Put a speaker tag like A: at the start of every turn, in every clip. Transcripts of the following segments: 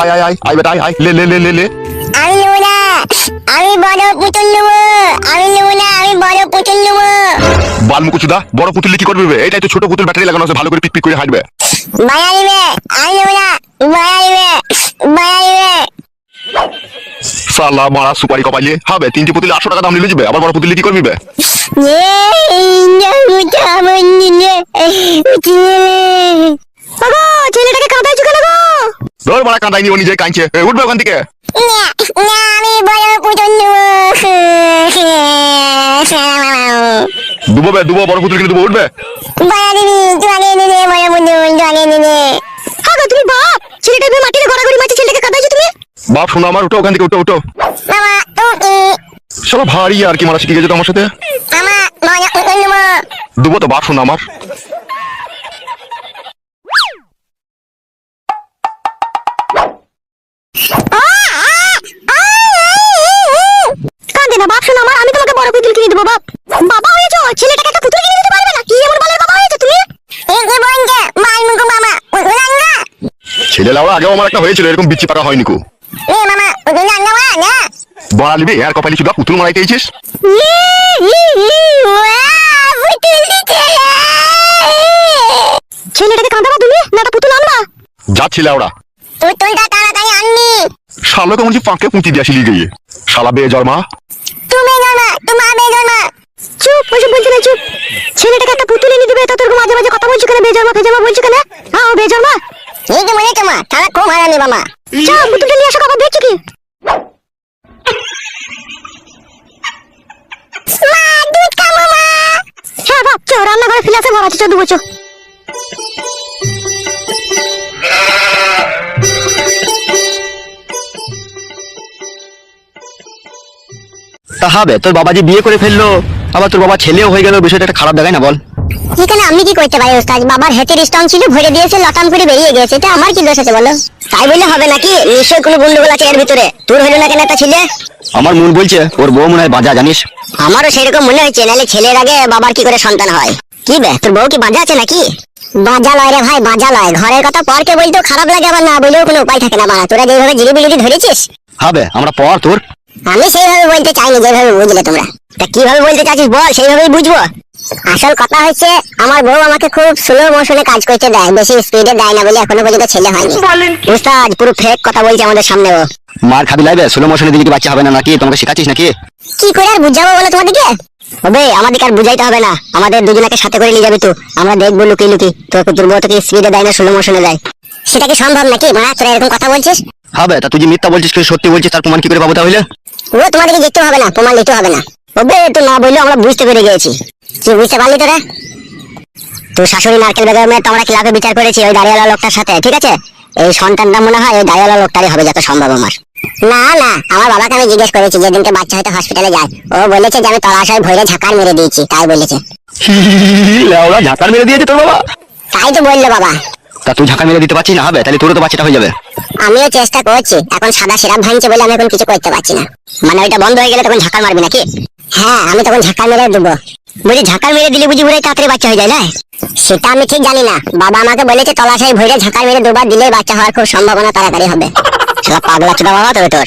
A: আয় আয় আয় আয় বেটা আয় আয় লে লে লে লে লে
B: আমি নেব না আমি বড় পুতুল নেব আমি নেব না আমি বড় পুতুল নেব
A: বালমুকুচুদা বড় পুতুল কি করবে? এটাই তো ছোট পুতুল ব্যাটারি লাগানো আছে ভালো করে পিক পিক করে হাঁটবে
B: মায়া নিবে আমি নেব না মায়া নিবে মায়া নিবে
A: সালা মারা সুপারি কপাইলে হবে তিনটি পুতুল আটশো টাকা দাম নিলে যাবে আবার বড় পুতুল কি করবি বে?
B: ছেলেটাকে কাঁদাইছো কেন গো।
A: ধর মারা কাঁদাইনি ও নিজে কাঁদছে। এ, উঠবে ওখান থেকে।
B: আমি বড় পুতুল নেব।
A: দুবো বে দুবো বড় পুতুল কিনে দুবো উঠবে।
B: মায়া দিদি জোয়ানে দিদি বড় পুতুল জোয়ানে দিদি হ্যাঁ তুমি বাপ ছেলেটা ভেবে মাটিতে গড়াগড়ি মারছে ছেলেটাকে কাঁদাইছো তুমি?
A: বাপ শোনো আমার উঠো ওখান থেকে উঠো উঠো।
B: মামা তুমি
A: সব ভারী আর কি মারা শিখে গেছে আমার সাথে।
B: মামা মজা নেব।
A: দুবো তো বাপ শোনো আমার। ছেলে লাউড়া আগেও আমার একটা হয়েছিল এরকম বিচ্ছি পাকা হয়নি কু।
B: এ মামা পুতুল আনগা মা না?
A: বড়া লিবি আর কপালি চুদা পুতুল মারাইতে এইছিস
B: ছেলেটাকে কাঁদাবা তুমি না একটা পুতুল আনবা।
A: যাচ্ছি লাউড়া
B: পুতুলটা তাড়াতাড়ি আনবি।
A: শালো কেমন যে পাঁকে পুঁতি দিয়ে আসিলি গিয়ে। শালা জন্মা
B: তুমি জানা তোমার বেজন্মা চুপ ওসব বলছি না চুপ। ছেলেটাকে একটা পুতুল এনে দিবে তা তোর মাঝে মাঝে কথা বলছো কেন বেজন্মা ফেজন্মা বলছো কেন? হ্যাঁ ও বেজন্মা হারামি মামা। চা পুতুলটা নিয়ে আসো আবার দেখছি কি। মা হ্যাঁ
C: তোর বাবা যে বিয়ে করে ফেলল, আবার তোর বাবা ছেলেও হয়ে গেল, বিষয়টা একটা খারাপ দেখায় না, বল।
B: এখানে আমি কি করতে পারি ওস্তাদ? বাবার হেতের স্ট্রং ছিল ভরে দিয়েছে লটাম করে বেরিয়ে গেছে। এটা আমার কি দোষ আছে বলো? তাই বললে হবে নাকি? নিশ্চয়ই কোনো গন্ডগোল আছে এর ভিতরে। তোর হইল না কেন একটা ছেলে?
C: আমার মন বলছে ওর বউ মনে হয় বাজা জানিস?
B: আমারও সেরকম মনে হচ্ছে নাহলে ছেলের আগে বাবার কি করে সন্তান হয়? কি বে তোর বউ কি বাজা আছে নাকি? বাজা লয় রে ভাই বাজা লয়। ঘরের কথা পরকে বলতেও খারাপ লাগে আবার না বলেও কোনো উপায় থাকে না বাড়া। তোরা যেভাবে জিলিবিলিটি ধরেছিস?
C: হবে আমরা পর তোর।
B: আমি সেইভাবে বলতে চাইনি যেভাবে বুঝলে তোমরা। তা কীভাবে বলতে চাইছিস বল সেইভাবেই বুঝব। আসল কথা হচ্ছে আমার বউ আমাকে খুব স্লো মোশনে কাজ করতে দেয় বেশি স্পিডে দেয় না বলে এখনও পর্যন্ত ছেলে হয়নি। উস্তাদ পুরো ফেক কথা বলছে আমাদের সামনে ও।
C: মার খাবি লাইবে ষোলো মোশনে দিলে কি বাচ্চা হবে না নাকি? তোমাকে শেখাচ্ছিস নাকি?
B: কি করে আর বুঝাবো বলো তোমাদেরকে? হবে আমাদেরকে আর বুঝাইতে হবে না। আমাদের দুজনকে সাথে করে নিয়ে যাবে তো। আমরা দেখব লুকি লুকি তোকে তোর বউ তোকে স্পিডে দেয় না স্লো মোশনে দেয়। সেটা কি সম্ভব নাকি? মা তোরা এরকম কথা বলছিস?
C: হবে তা তুই যে মিথ্যা বলছিস কেউ সত্যি বলছিস তার প্রমাণ কি করে পাবো তাহলে?
B: ও তোমাদেরকে দেখতে হবে না প্রমাণ নিতে হবে না। ওবে তো না বললেও আমরা বুঝতে পেরে গেছি। কি বুঝতে পারলি তোরা তোর শাশুড়ি নারকেল বেগমের তোমরা ক্লাবে বিচার করেছি ওই দাঁড়িয়ালা লোকটার সাথে ঠিক আছে? এই সন্তানটা মনে হয় ওই দাঁড়িয়ালা লোকটারই হবে যত সম্ভব আমার। না না আমার বাবাকে আমি জিজ্ঞেস করেছি যেদিনকে বাচ্চা হয়তো হসপিটালে যায়। ও বলেছে যে আমি তলাশয় ভরে ঝাঁকার মেরে দিয়েছি তাই বলেছে।
C: ওরা ঝাঁকার মেরে দিয়েছে তোর বাবা?
B: তাই তো বলল বাবা।
C: তা তুই ঝাঁকা মেরে দিতে পারছিস না হবে? তাহলে তোরও তো বাচ্চাটা হয়ে যাবে।
B: আমিও চেষ্টা করছি এখন সাদা সিরাপ ভাঙছে বলে আমি এখন কিছু করতে পারছি না। মানে ওইটা বন্ধ হয়ে গেলে তখন ঝাঁকার মারবি নাকি? হ্যাঁ আমি তখন ঝাঁকা মেরে দেবো। বুঝি ঝাঁকা মেরে দিলে বুঝি পুরো তাড়াতাড়ি বাচ্চা হয়ে যায় না সেটা আমি ঠিক জানি না। বাবা আমাকে বলেছে তলাশাই ভরে ঝাঁকা মেরে দুবার দিলে বাচ্চা হওয়ার খুব সম্ভাবনা তাড়াতাড়ি হবে। সেটা পাগলা ছোট বাবা তবে তোর।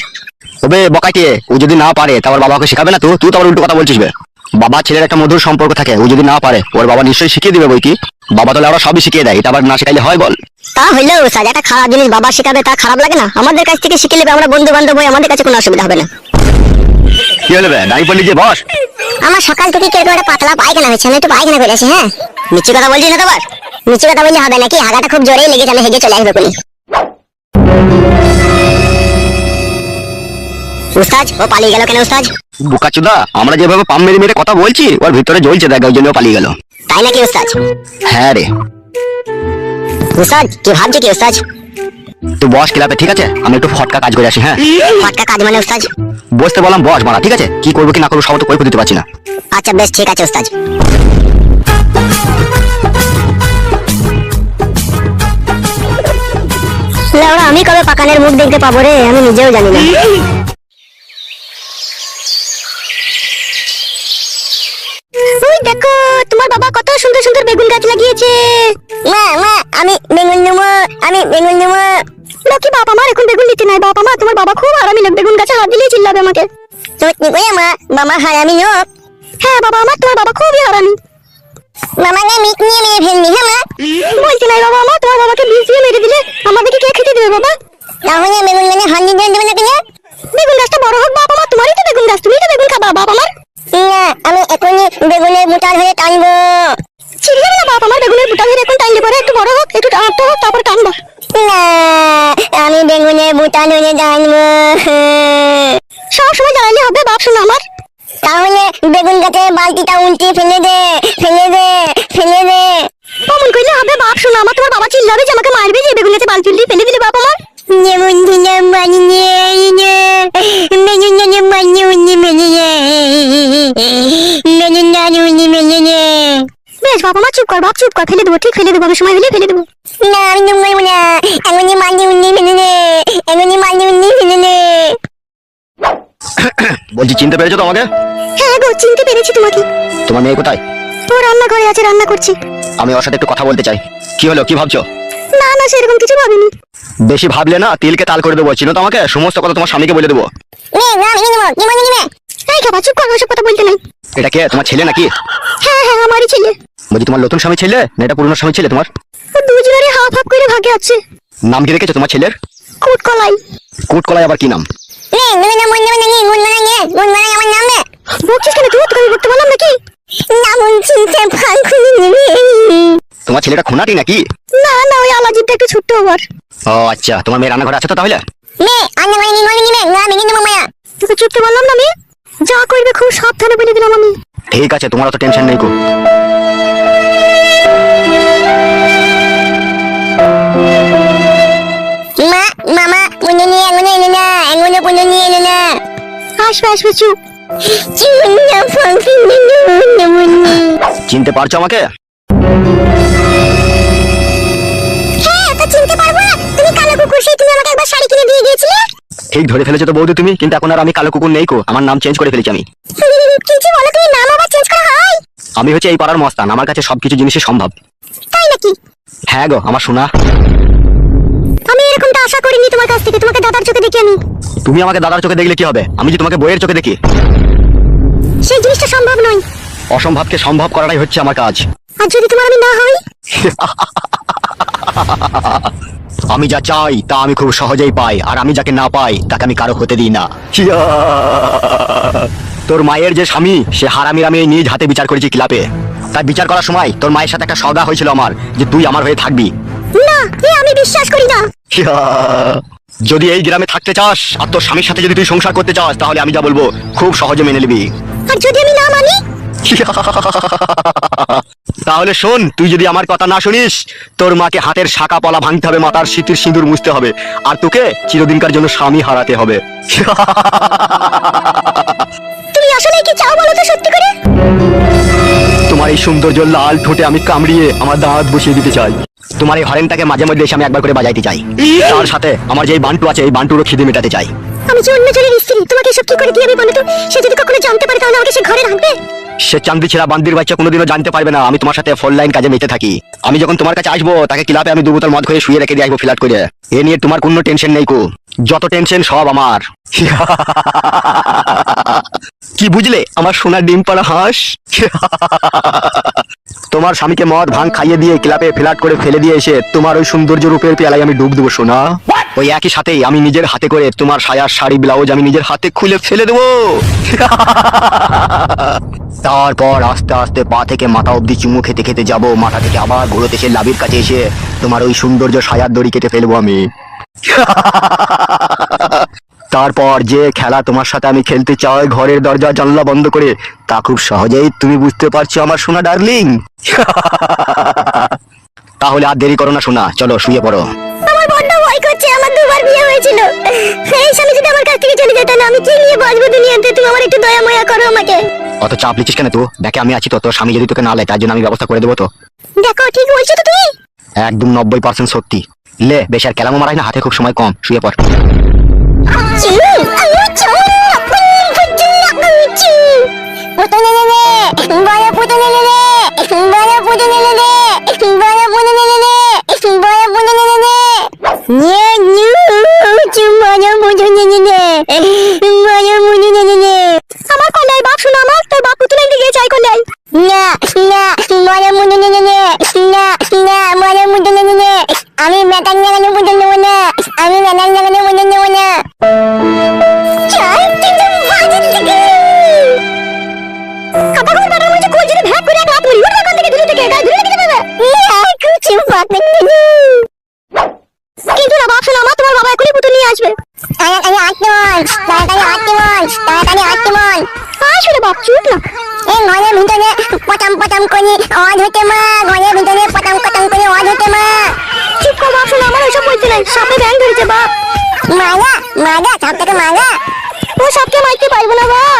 C: তবে বকাইতে ও যদি না পারে তারপর বাবাকে শেখাবে না তো? তুই তো আবার উল্টো কথা বলছিস বে। বাবা ছেলের একটা মধুর সম্পর্ক থাকে ও যদি না পারে ওর বাবা নিশ্চয়ই শিখিয়ে দিবে বই কি? বাবা তাহলে ওরা সবই শিখিয়ে দেয় এটা আবার না শেখাইলে হয় বল?
B: তা হইলেও স্যার একটা খারাপ জিনিস বাবা শেখাবে তা খারাপ লাগে না? আমাদের কাছ থেকে শিখে নেবে আমরা বন্ধু বান্ধব হই আমাদের কাছে কোনো অসুবিধা হবে না।
C: কি হলে বে? নাই বললি যে বস?
B: আমার সকাল থেকে কীরকম একটা পাতলা পায়খানা হয়েছে আমি একটু পায়খানা করে আসি হ্যাঁ? মিষ্টি কথা বলছি না তোমার মিষ্টি কথা বললে হবে নাকি? হাগাটা খুব জোরেই লেগেছে আমি হেগে চলে আসবে উস্তাজ ও পালিয়ে গেল কেন উস্তাজ?
C: বুকাচুদা আমরা যেভাবে পাম মেরে মেরে কথা বলছি ওর ভিতরে জ্বলছে দেখ ওই জন্য পালিয়ে গেল।
B: তাই নাকি উস্তাজ?
C: হ্যাঁ রে।
B: উস্তাজ কি ভাবছ কি উস্তাজ?
C: তুই বস ক্লাবে ঠিক আছে? আমি একটু ফটকা কাজ করে আসি হ্যাঁ?
B: ফাটকা কাজ মানে উস্তাজ?
C: বসতে বললাম বস মারা ঠিক আছে? কি করব কি না করব সব তো কৈফত দিতে পারছি না।
B: আচ্ছা বেশ ঠিক আছে উস্তাজ। আমি কবে পাকানের মুখ দেখতে পাবো রে? আমি নিজেও জানি না ওই দেখো তোমার বাবা কত সুন্দর সুন্দর বেগুন গাছ লাগিয়েছে। মা মা আমি বেগুন নেব আমি বেগুন নেব। লোকি বাবা আমার এখন বেগুন নিতে নাই। বাবা মা তোমার বাবা খুব আরামি লোক। বেগুন গাছে হাত দিলেই চিল্লাবে আমাকে। তুমি সত্যি কই মা? বাবা হারামি লোক? হ্যাঁ বাবা আমার তোমার বাবা খুবই হারামি। মামাকে মিট নিয়ে মেরে ফেলনি হ্যাঁ মা বলছি নাই বাবা আমার তোমার বাবাকে বিষ দিয়ে মেরে দিলে আমাদেরকে কে খেতে দেবে বাবা তাহলে বেগুন গাছে হাত দিয়ে দেবে না কেন বেগুন গাছটা বড় হোক বাবা আমার তোমারই তো বেগুন গাছ তুমি তো বেগুন খাবা বাবা আমার না আমি এখনই বেগুনের মোটা ধরে টানবো ছিড়ে যাবে না বাপ আমার বেগুনের বুটা ধরে এখন টানলে পরে একটু বড় হোক একটু টানতে হোক তারপর টানবো না আমি বেগুনের বুটা ধরে টানবো সব সময় জ্বালালে হবে বাপ শোনো আমার তাহলে বেগুন গাছে বালতিটা উল্টে ফেলে দে ফেলে দে ফেলে দে। অমন কইলে হবে বাপ শোনো আমার তোমার বাবা চিল্লাবে যে আমাকে মারবে যে বেগুন গাছে বালতি উল্টে ফেলে দিলে বাপ আমার। যেমন দিলাম মানিয়ে বেগুন গাছে বালতি উল্টে ফেলে দে। বেগুন গাছে উল্টে ফেলে দে। বেশ বাবা মা চুপ কর বাপ চুপ কর ফেলে দেবো ঠিক ফেলে দেবো আমি সময় হলে ফেলে দেবো। না আমি দেবো না। এখনই মালতি উল্টে ফেলে দে। এখনই মালতি উল্টে ফেলে দে।
C: বলছি চিনতে পেরেছ তো আমাকে
B: হ্যাঁ গো চিনতে পেরেছি তোমাকে।
C: তোমার মেয়ে কোথায়?
B: তো রান্নাঘরে আছে রান্না করছি।
C: আমি ওর সাথে একটু কথা বলতে চাই। কি হলো কি ভাবছ?
B: না না সেরকম কিছু ভাবিনি।
C: বেশি ভাবলে না তিলকে তাল করে দেবো। চিনো তো আমাকে সমস্ত কথা তোমার স্বামীকে বলে দেবো।
B: এই খাবা চুপ কর ওসব কথা বলতে নাই।
C: এটা কে তোমার ছেলে নাকি?
B: হ্যাঁ হ্যাঁ আমারই ছেলে।
C: বলছি তোমার নতুন স্বামী ছেলে? না এটা পুরনো স্বামী ছেলে তোমার?
B: দুজনেরই হাফ হাফ করে ভাগে আছে।
C: নাম কি রেখেছো তোমার ছেলের?
B: কুট কলাই
C: কুট কলাই আবার কি নাম?
B: নে তুমি না মন নেবে নাকি গুণ মানে নে গুণ মানে আমার নাম নে বকছিস কেন তুই তোকে আমি বলতে বললাম নাকি না মন চিনতে
C: তোমার ছেলেটা খুনাটি নাকি
B: না না ওই আলাজিবটা একটু ছোট্ট ওভার
C: ও আচ্ছা তোমার মেয়ে রান্নাঘরে আছে তো তাহলে
B: নে আন্না মানে নিবে না আমি কিন্তু মামায়া তোকে চুপতে বললাম না আমি যা করবে খুব সাবধানে বলে দিলাম আমি
C: ঠিক আছে তোমার অত টেনশন নেই কো আমাকে?
B: একবার শাড়ি কিনে দিয়ে গিয়েছিলে?
C: ঠিক ধরে ফেলেছো তো বৌদি তুমি কিন্তু এখন আর আমি কালো কুকুর নেই কো। আমার নাম চেঞ্জ করে ফেলেছি আমি।
B: কিছু বলো তুমি নাম আবার চেঞ্জ করা হয়?
C: আমি হচ্ছে এই পাড়ার মস্তান আমার কাছে সবকিছু জিনিসই সম্ভব।
B: তাই নাকি?
C: হ্যাঁ গো আমার শোনা
B: আমি এরকমটা আশা করিনি তোমার কাছ থেকে। তোমাকে দাদার চোখে দেখি আমি।
C: তুমি আমাকে দাদার চোখে দেখলে কি হবে? আমি যে তোমাকে বইয়ের চোখে দেখি।
B: সেই জিনিসটা সম্ভব নয়।
C: অসম্ভবকে সম্ভব করাটাই হচ্ছে আমার কাজ।
B: আর যদি তোমার আমি না হই?
C: আমি যা চাই তা আমি খুব সহজেই পাই। আর আমি যাকে না পাই তাকে আমি কারও হতে দিই না। তোর মায়ের যে স্বামী সে হারামির আমি নিজ হাতে বিচার করেছি ক্লাবে তাই বিচার করার সময় তোর মায়ের সাথে একটা সদা হয়েছিল আমার যে তুই আমার হয়ে থাকবি।
B: না এ আমি বিশ্বাস করি না।
C: যদি এই গ্রামে থাকতে চাস আর তোর স্বামীর সাথে যদি তুই সংসার করতে চাস তাহলে আমি যা বলব খুব সহজে মেনে নিবি।
B: আর যদি আমি না মানি?
C: তাহলে শোন তুই যদি আমার কথা না শুনিস তোর মাকে হাতের শাখা পলা ভাঙতে হবে মাথার শীতের সিঁদুর মুছতে হবে আর তোকে চিরদিনকার জন্য স্বামী হারাতে হবে।
B: তুমি আসলে কি চাও বলো তো সত্যি করে?
C: তোমার এই সৌন্দর্য লাল ঠোঁটে আমি কামড়িয়ে আমার দাঁত বসিয়ে দিতে চাই। তোমার এই হরেনটাকে মাঝে মধ্যে এসে আমি একবার করে বাজাইতে চাই। তার সাথে আমার যে বান্টু আছে এই বান্টুরও খিদে মেটাতে চাই।
B: আমি যে অন্য জনের স্ত্রী তোমাকে এসব কি করে দিয়ে আমি বলো তো সে যদি কখনো জানতে পারে তাহলে আমাকে সে ঘরে রাখবে।
C: সে চান্দি ছেড়া বান্দির বাচ্চা কোনোদিনও জানতে পারবে না আমি তোমার সাথে ফোন লাইন কাজে মেতে থাকি। আমি যখন তোমার কাছে আসব তাকে ক্লাবে আমি দু বোতল মদ করে শুয়ে রেখে দিয়ে আসব ফ্ল্যাট করে। এ নিয়ে তোমার কোনো টেনশন নেই কো। যত টেনশন সব আমার। কি বুঝলে? আমার সোনার ডিম পাড়া হাঁস। তোমার স্বামীকে মদ ভাঙ খাইয়ে দিয়ে ক্লাবে ফ্ল্যাট করে ফেলে দিয়ে এসে তোমার ওই সৌন্দর্য রূপের পেয়ালায় আমি ডুব দেবো, সোনা। ওই একই সাথেই আমি নিজের হাতে করে তোমার সায়ার শাড়ি, ব্লাউজ আমি নিজের হাতে খুলে ফেলে দেবো। তারপর আস্তে আস্তে পা থেকে মাথা অবধি চুমু খেতে খেতে যাব, মাথা থেকে আবার ঘুরোতে এসে লাভির কাছে এসে তোমার ওই সৌন্দর্য সায়ার দড়ি কেটে ফেলব আমি। তারপর যে খেলা তোমার সাথে আমি খেলতে চাই ঘরের দরজা জানলা বন্ধ করে তা খুব সহজেই তুমি বুঝতে পারছ আমার সোনা ডার্লিং। তাহলে আর দেরি করো না সোনা চলো শুয়ে পড়ো।
B: আমার বড্ড ভয় করছে আমার দুবার বিয়ে হয়েছিল। সেই স্বামী যদি আমার কাছ থেকে চলে যেত না আমি কি নিয়ে বাঁচবো দুনিয়াতে? তুমি আমার একটু দয়া ময়া করো আমাকে।
C: অত চাপ লিখিস কেন তো দেখে আমি আছি তো তোর স্বামী যদি তোকে না লেয় তার জন্য আমি ব্যবস্থা করে দেবো তো।
B: দেখো ঠিক বলছো তো তুমি?
C: একদম নব্বই পার্সেন্ট সত্যি। লে বেশ আর কেলামো মারাই না হাতে খুব সময় কম শুয়ে পড়।
B: পুতুল এনে দে, বড় পুতুল এনে দে, বড় পুতুল এনে তাড়াতাড়ি আসতে বল তাড়াতাড়ি আসতে বল তাড়াতাড়ি আসতে বল আসবে বাপ চুপ না এই ঘরের ভিতরে পটাম পটাম করে আওয়াজ হতে মা ঘরের ভিতরে পটাম পটাম করে আওয়াজ হতে মা চুপ কর বাপ শোনা আমার ওইসব বলতে নাই সাপে ব্যাং ধরেছে বাপ মাগা মাগা সাপটাকে মাগা ও সবকে মারতে পারব না, বাপ।